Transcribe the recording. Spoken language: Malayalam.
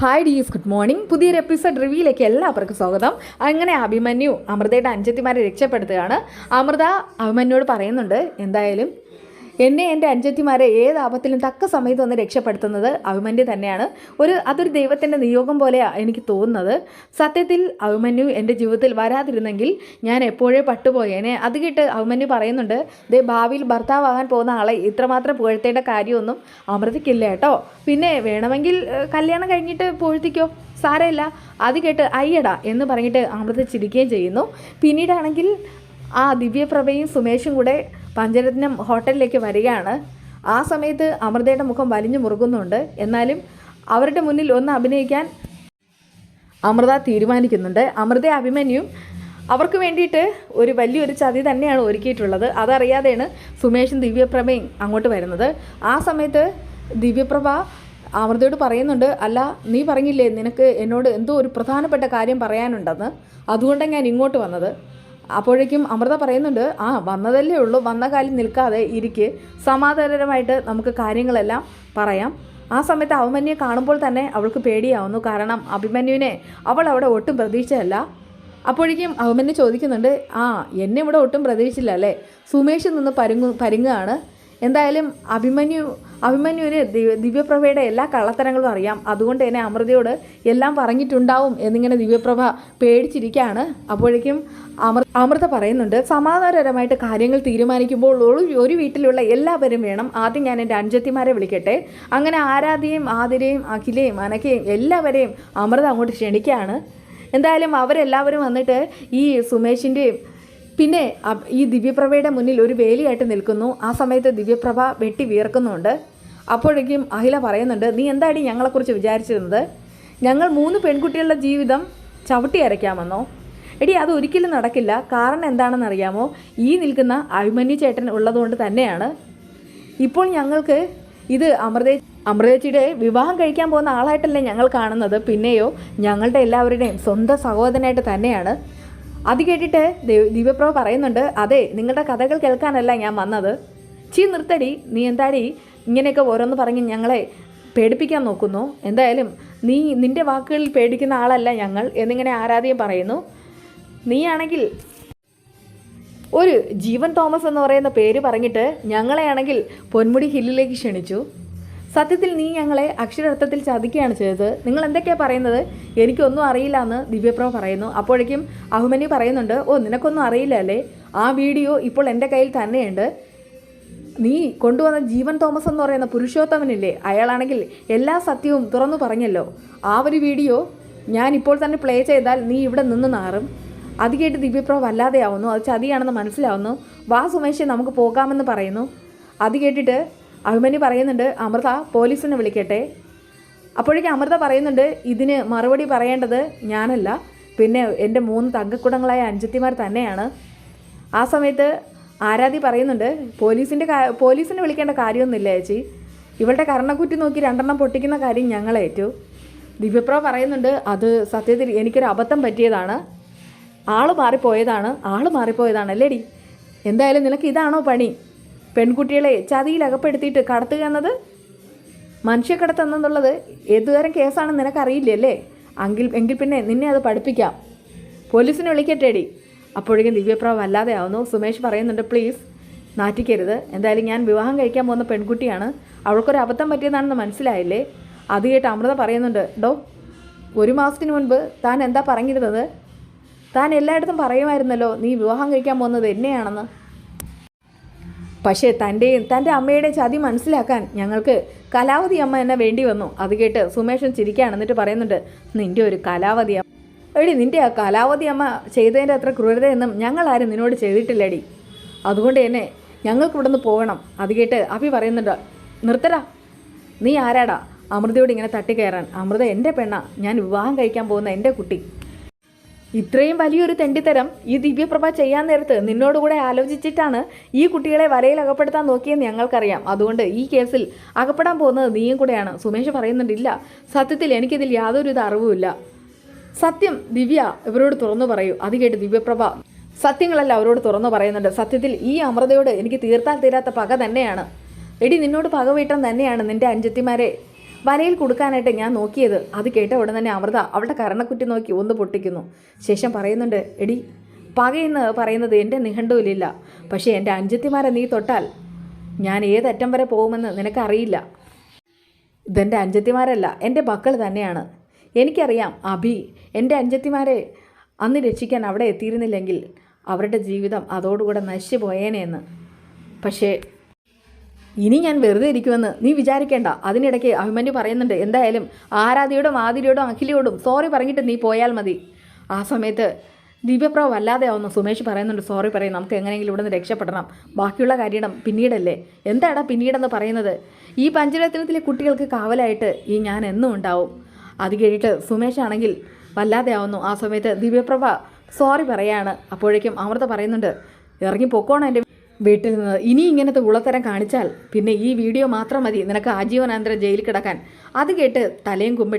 ഹായ് ഡീസ് ഗുഡ് മോർണിംഗ് പുതിയൊരു എപ്പിസോഡ് റിവ്യൂയിലേക്ക് എല്ലാവർക്കും സ്വാഗതം. അങ്ങനെ അഭിമന്യു അമൃതയുടെ അഞ്ചത്തിമാരെ രക്ഷപ്പെടുത്തുകയാണ്. അമൃത അഭിമന്യുവോട് പറയുന്നുണ്ട് എന്തായാലും എന്നെ എന്റെ അഞ്ചത്തിമാരെ ഏത് ആപത്തിലും തക്ക സമയത്ത് ഒന്ന് രക്ഷപ്പെടുത്തുന്നത് അഭിമന്യു തന്നെയാണ്. ഒരു അതൊരു ദൈവത്തിന്റെ നിയോഗം പോലെയാണ് എനിക്ക് തോന്നുന്നത്. സത്യത്തിൽ അഭിമന്യു എന്റെ ജീവിതത്തിൽ വരാതിരുന്നെങ്കിൽ ഞാൻ എപ്പോഴേ പട്ടുപോയേനെ. അത് കേട്ട് അഭിമന്യു പറയുന്നുണ്ട് ദേ ഭാവിയിൽ ഭർത്താവാകാൻ പോകുന്ന ആളെ ഇത്രമാത്രം പുകഴ്ത്തേണ്ട കാര്യമൊന്നും അമൃതയ്ക്കില്ല കേട്ടോ. പിന്നെ വേണമെങ്കിൽ കല്യാണം കഴിഞ്ഞിട്ട് പുകഴ്ത്തിക്കോ സാരമില്ല. അത് കേട്ട് അയ്യടാ എന്ന് പറഞ്ഞിട്ട് അമൃത ചിരിക്കുകയും ചെയ്യുന്നു. പിന്നീടാണെങ്കിൽ ആ ദിവ്യപ്രഭയും സുമേഷും കൂടെ പഞ്ചരത്നം ഹോട്ടലിലേക്ക് വരികയാണ്. ആ സമയത്ത് അമൃതയുടെ മുഖം വലിഞ്ഞു മുറുകുന്നുണ്ട്. എന്നാലും അവരുടെ മുന്നിൽ ഒന്ന് അഭിനയിക്കാൻ അമൃത തീരുമാനിക്കുന്നുണ്ട്. അമൃത അഭിമന്യും അവർക്ക് വേണ്ടിയിട്ട് ഒരു വലിയൊരു ചതി തന്നെയാണ് ഒരുക്കിയിട്ടുള്ളത്. അതറിയാതെയാണ് സുമേഷും ദിവ്യപ്രഭയും അങ്ങോട്ട് വരുന്നത്. ആ സമയത്ത് ദിവ്യപ്രഭ അമൃതയോട് പറയുന്നുണ്ട് അല്ല നീ പറഞ്ഞില്ലേ നിനക്ക് എന്നോട് എന്തോ ഒരു പ്രധാനപ്പെട്ട കാര്യം പറയാനുണ്ടെന്ന്? അതുകൊണ്ടാണ് ഞാൻ ഇങ്ങോട്ട് വന്നത്. അപ്പോഴേക്കും അമൃത പറയുന്നുണ്ട് ആ വന്നതല്ലേ ഉള്ളൂ വന്ന കാലം നിൽക്കാതെ ഇരിക്ക്. സമാധാനപരമായിട്ട് നമുക്ക് കാര്യങ്ങളെല്ലാം പറയാം. ആ സമയത്ത് അഭിമന്യെ കാണുമ്പോൾ തന്നെ അവൾക്ക് പേടിയാവുന്നു. കാരണം അഭിമന്യുവിനെ അവൾ അവിടെ ഒട്ടും പ്രതീക്ഷയല്ല അപ്പോഴേക്കും അഭിമന്യു ചോദിക്കുന്നുണ്ട് ആ എന്നെ ഇവിടെ ഒട്ടും പ്രതീക്ഷിച്ചില്ല അല്ലേ? സുമേഷ് നിന്ന് പരുങ്ങു പരുങ്ങുകയാണ്. എന്തായാലും അഭിമന്യു അഭിമന്യുവിന് ദിവ്യ ദിവ്യപ്രഭയുടെ എല്ലാ കള്ളത്തരങ്ങളും അറിയാം. അതുകൊണ്ട് തന്നെ അമൃതയോട് എല്ലാം പറഞ്ഞിട്ടുണ്ടാവും എന്നിങ്ങനെ ദിവ്യപ്രഭ പേടിച്ചിരിക്കുകയാണ് അപ്പോഴേക്കും അമൃ അമൃത പറയുന്നുണ്ട് സമാധാനപരമായിട്ട് കാര്യങ്ങൾ തീരുമാനിക്കുമ്പോൾ ഒരു വീട്ടിലുള്ള എല്ലാവരും വേണം. ആദ്യം ഞാൻ എന്റെ അഞ്ചത്തിമാരെ വിളിക്കട്ടെ. അങ്ങനെ ആരാധ്യയും ആതിരയും അഖിലയും അനക്കയും എല്ലാവരെയും അമൃത അങ്ങോട്ട് ക്ഷണിക്കുകയാണ്. എന്തായാലും അവരെല്ലാവരും വന്നിട്ട് ഈ സുമേഷിന്റെയും പിന്നെ ഈ ദിവ്യപ്രഭയുടെ മുന്നിൽ ഒരു വേലിയായിട്ട് നിൽക്കുന്നു. ആ സമയത്ത് ദിവ്യപ്രഭ വെട്ടി വീർക്കുന്നുണ്ട് അപ്പോഴേക്കും അഹില പറയുന്നുണ്ട് നീ എന്താടി ഞങ്ങളെക്കുറിച്ച് വിചാരിച്ചിരുന്നത്? ഞങ്ങൾ മൂന്ന് പെൺകുട്ടികളുടെ ജീവിതം ചവിട്ടി അരയ്ക്കാമെന്നോ? എടി അത് ഒരിക്കലും നടക്കില്ല. കാരണം എന്താണെന്ന് അറിയാമോ ഈ നിൽക്കുന്ന അഭിമന്യു ചേട്ടൻ ഉള്ളതുകൊണ്ട് തന്നെയാണ്. ഇപ്പോൾ ഞങ്ങൾക്ക് ഇത് അമൃതേ അമൃതേച്ചിയുടെ വിവാഹം കഴിക്കാൻ പോകുന്ന ആളായിട്ടല്ലേ ഞങ്ങൾ കാണുന്നത്. പിന്നെയോ ഞങ്ങളുടെ എല്ലാവരുടെയും സ്വന്തം സഹോദരനായിട്ട് തന്നെയാണ്. അത് കേട്ടിട്ട് ദൈവ- ദിവ്യപ്രഭ പറയുന്നുണ്ട് അതെ നിങ്ങളുടെ കഥകൾ കേൾക്കാനല്ല ഞാൻ വന്നത്. ചീ നിർത്തടി. നീ എന്താടി? ഇങ്ങനെയൊക്കെ ഓരോന്ന് പറഞ്ഞ് ഞങ്ങളെ പേടിപ്പിക്കാൻ നോക്കുന്നു. എന്തായാലും നീ നിന്റെ വാക്കുകളിൽ പേടിക്കുന്ന ആളല്ല ഞങ്ങൾ എന്നിങ്ങനെ ആരാധ്യം പറയുന്നു. നീയാണെങ്കിൽ ഒരു ജീവൻ തോമസ് എന്ന് പറയുന്ന പേര് പറഞ്ഞിട്ട് ഞങ്ങളെയാണെങ്കിൽ പൊന്മുടി ഹില്ലിലേക്ക് ക്ഷണിച്ചു. സത്യത്തിൽ നീ ഞങ്ങളെ അക്ഷരാർത്ഥത്തിൽ ചതിക്കുകയാണ് ചെയ്തത്. നിങ്ങൾ എന്തൊക്കെയാണ് പറയുന്നത്? എനിക്കൊന്നും അറിയില്ല എന്ന് ദിവ്യപ്രഭ പറയുന്നു. അപ്പോഴേക്കും അഹുമനി പറയുന്നുണ്ട് ഓ നിനക്കൊന്നും അറിയില്ല അല്ലേ? ആ വീഡിയോ ഇപ്പോൾ എന്റെ കയ്യിൽ തന്നെയുണ്ട്. നീ കൊണ്ടുവന്ന ജീവൻ തോമസ് എന്ന് പറയുന്ന പുരുഷോത്തമനില്ലേ? അയാളാണെങ്കിൽ എല്ലാ സത്യവും തുറന്നു പറഞ്ഞല്ലോ. ആ ഒരു വീഡിയോ ഞാൻ ഇപ്പോൾ തന്നെ പ്ലേ ചെയ്താൽ നീ ഇവിടെ നിന്ന് നാറും. അത് കേട്ട് ദിവ്യപ്രഭ വല്ലാതെയാവുന്നു. അത് ചതിയാണെന്ന് മനസ്സിലാവുന്നു. വാ സുമേഷ് നമുക്ക് പോകാമെന്ന് പറയുന്നു. അത് കേട്ടിട്ട് അഭിമന്യു പറയുന്നുണ്ട് അമൃത പോലീസിനെ വിളിക്കട്ടെ. അപ്പോഴേക്കും അമൃത പറയുന്നുണ്ട് ഇതിന് മറുപടി പറയേണ്ടത് ഞാനല്ല. പിന്നെ എന്റെ മൂന്ന് തങ്കക്കുടങ്ങളായ അഞ്ചത്തിമാർ തന്നെയാണ്. ആ സമയത്ത് ആരാധി പറയുന്നുണ്ട് പോലീസിന്റെ പോലീസിനെ വിളിക്കേണ്ട കാര്യമൊന്നുമില്ല ചേച്ചി. ഇവളുടെ കർണക്കുറ്റി നോക്കി രണ്ടെണ്ണം പൊട്ടിക്കുന്ന കാര്യം ഞങ്ങളേറ്റു ദിവ്യപ്ര പറയുന്നുണ്ട് അത് സത്യത്തിൽ എനിക്കൊരു അബദ്ധം പറ്റിയതാണ്. ആൾ മാറിപ്പോയതാണ്. ആൾ മാറിപ്പോയതാണ് അല്ലേടി? എന്തായാലും നിനക്ക് ഇതാണോ പണി? പെൺകുട്ടികളെ ചതിയിൽ അകപ്പെടുത്തിയിട്ട് കടത്തുക എന്നത് മനുഷ്യക്കടത്തെന്നുള്ളത് ഏതുതരം കേസാണെന്ന് നിനക്കറിയില്ലേ അല്ലേ? എങ്കിൽ എങ്കിൽ പിന്നെ നിന്നെ അത് പഠിപ്പിക്കാം. പോലീസിനെ വിളിക്കട്ടേടി അപ്പോഴേക്കും ദിവ്യപ്രാവ് വല്ലാതെ ആവുന്നു. സുമേഷ് പറയുന്നുണ്ട് പ്ലീസ് നാറ്റിക്കരുത്. എന്തായാലും ഞാൻ വിവാഹം കഴിക്കാൻ പോകുന്ന പെൺകുട്ടിയാണ്. അവൾക്കൊരു അബദ്ധം പറ്റിയതാണെന്ന് മനസ്സിലായില്ലേ? അത് കേട്ട് അമൃത പറയുന്നുണ്ട് ഡോ ഒരു മാസത്തിന് മുൻപ് താൻ എന്താ പറഞ്ഞിരുന്നത്? താൻ എല്ലായിടത്തും പറയുമായിരുന്നല്ലോ നീ വിവാഹം കഴിക്കാൻ പോകുന്നത് എന്നെയാണെന്ന്. പക്ഷേ തന്റെയും തന്റെ അമ്മയുടെയും ചതി മനസ്സിലാക്കാൻ ഞങ്ങൾക്ക് കലാവതി അമ്മ എന്നെ വേണ്ടി വന്നു. അത് കേട്ട് സുമേഷൻ ചിരിക്കുകയാണ് എന്നിട്ട് പറയുന്നുണ്ട് നിന്റെ ഒരു കലാവതി അമ്മ എടി നിന്റെ ആ കലാവതി അമ്മ ചെയ്തതിന്റെ അത്ര ക്രൂരതയൊന്നും ഞങ്ങളാരും നിന്നോട് ചെയ്തിട്ടില്ലടി. അതുകൊണ്ട് തന്നെ ഞങ്ങൾക്ക് ഇവിടെ നിന്ന് പോകണം. അത് കേട്ട് അഭി പറയുന്നുണ്ട് നിർത്തടാ. നീ ആരാടാ? അമൃതയോട് ഇങ്ങനെ തട്ടിക്കയറാൻ. അമൃത എന്റെ പെണ്ണ. ഞാൻ വിവാഹം കഴിക്കാൻ പോകുന്ന എന്റെ കുട്ടി. ഇത്രയും വലിയൊരു തെണ്ടിത്തരം ഈ ദിവ്യപ്രഭ ചെയ്യാൻ നേരത്ത് നിന്നോടുകൂടെ ആലോചിച്ചിട്ടാണ് ഈ കുട്ടികളെ വലയിൽ അകപ്പെടുത്താൻ നോക്കിയെന്ന് ഞങ്ങൾക്കറിയാം. അതുകൊണ്ട് ഈ കേസിൽ അകപ്പെടാൻ പോകുന്നത് നീയും കൂടെയാണ്. സുമേഷ് പറയുന്നുണ്ടില്ല. സത്യത്തിൽ എനിക്കിതിൽ യാതൊരു ഇത് അറിവുമില്ല. സത്യം ദിവ്യ ഇവരോട് തുറന്നു പറയൂ. അത് കേട്ട് ദിവ്യപ്രഭ സത്യങ്ങളല്ല അവരോട് തുറന്നു പറയുന്നുണ്ട്. സത്യത്തിൽ ഈ അമൃതയോട് എനിക്ക് തീർത്താൽ തീരാത്ത പക തന്നെയാണ്. എടി നിന്നോട് പക വീട്ടം തന്നെയാണ് നിന്റെ അഞ്ചത്തിമാരെ വലയിൽ കൊടുക്കാനായിട്ട് ഞാൻ നോക്കിയത്. അത് കേട്ട ഉടൻ തന്നെ അമൃത അവളുടെ കരണക്കുറ്റി നോക്കി ഒന്ന് പൊട്ടിക്കുന്നു. ശേഷം പറയുന്നുണ്ട് എടി പകയെന്ന് പറയുന്നത് എന്റെ നിഘണ്ടുവിലില്ല. പക്ഷേ എന്റെ അഞ്ചത്തിമാരെ നീ തൊട്ടാൽ ഞാൻ ഏതറ്റം വരെ പോകുമെന്ന് നിനക്കറിയില്ല. ഇതെന്റെ അഞ്ചത്തിമാരല്ല എന്റെ മക്കൾ തന്നെയാണ്. എനിക്കറിയാം അഭി എന്റെ അഞ്ചത്തിമാരെ അന്ന് രക്ഷിക്കാൻ അവിടെ എത്തിയിരുന്നില്ലെങ്കിൽ അവരുടെ ജീവിതം അതോടുകൂടെ നശിച്ചു പോയേനെയെന്ന് പക്ഷേ ഇനി ഞാൻ വെറുതെ ഇരിക്കുമെന്ന് നീ വിചാരിക്കേണ്ട. അതിനിടയ്ക്ക് അഭിമന്യു പറയുന്നുണ്ട് എന്തായാലും ആരാധിയോടും ആതിരയോടും അഖിലയോടും സോറി പറഞ്ഞിട്ട് നീ പോയാൽ മതി. ആ സമയത്ത് ദിവ്യപ്രഭ അല്ലാതെ ആവുന്നു. സുമേഷ് പറയുന്നുണ്ട് സോറി പറയും നമുക്ക് എങ്ങനെയെങ്കിലും ഇവിടെ നിന്ന് രക്ഷപ്പെടണം. ബാക്കിയുള്ള കാര്യം പിന്നീടല്ലേ? എന്താടാ പിന്നീടെന്ന് പറയുന്നത്? ഈ പഞ്ചരത്നത്തിലെ കുട്ടികൾക്ക് കാവലായിട്ട് ഈ ഞാൻ എന്നും ഉണ്ടാവും. അത് കഴിഞ്ഞിട്ട് സുമേഷ് ആണെങ്കിൽ വല്ലാതെ ആവുന്നു. ആ സമയത്ത് ദിവ്യപ്രഭ സോറി പറയാണ്. അപ്പോഴേക്കും അമൃത പറയുന്നുണ്ട് ഇറങ്ങി പൊക്കോണം എന്റെ വീട്ടിൽ നിന്ന്. ഇനി ഇങ്ങനത്തെ ഉളത്തരം കാണിച്ചാൽ പിന്നെ ഈ വീഡിയോ മാത്രം മതി. നിനക്ക് ആജീവനാന്തരം ജയിലിൽ കിടക്കാൻ. അത് കേട്ട് തലയും കുമ്പിട്ട്